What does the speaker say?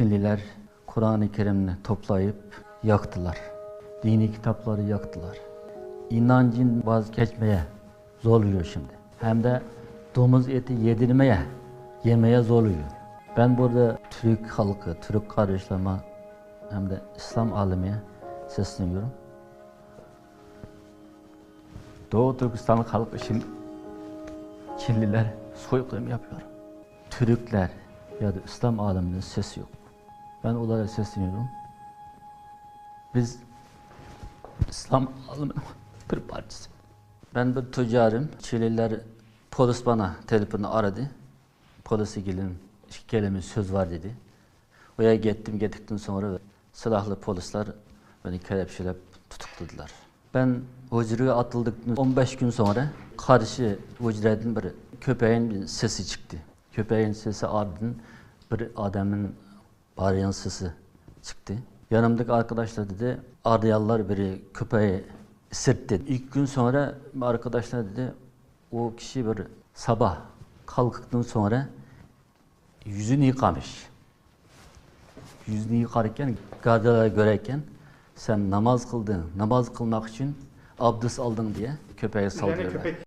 Çinliler Kur'an-ı Kerim'i toplayıp yaktılar. Dini kitapları yaktılar. İnancın vazgeçmeye zorluyor şimdi. Hem de domuz eti yedirmeye, yemeye zorluyor. Ben burada Türk halkı, Türk kardeşlerime hem de İslam alemine sesleniyorum. Doğu Türkistan halkı için Çinliler soykırım yapıyor. Türkler ya da İslam aleminin sesi yok. Ben onlara sesleniyorum. Biz İslam aleminin bir parçası. Ben bir tüccarım. Çinliler polis bana telefonla aradı. Polisi gelin, kelime söz var dedi. Oraya gittim, gittikten sonra silahlı polisler beni kelepçelep tutukladılar. Ben hücreye atıldıktan 15 gün sonra karşı hücreden bir köpeğin sesi çıktı. Köpeğin sesi ardından bir adamın bağıran sesi çıktı. Yanımdaki arkadaşlar dedi, arayanlar biri köpeği sırttı. İlk gün sonra arkadaşlar dedi, o kişi bir sabah kalktıktan sonra yüzünü yıkamış. Yüzünü yıkarken, gazetelere görerken sen namaz kıldın, namaz kılmak için abdest aldın diye köpeğe saldırıyorlar.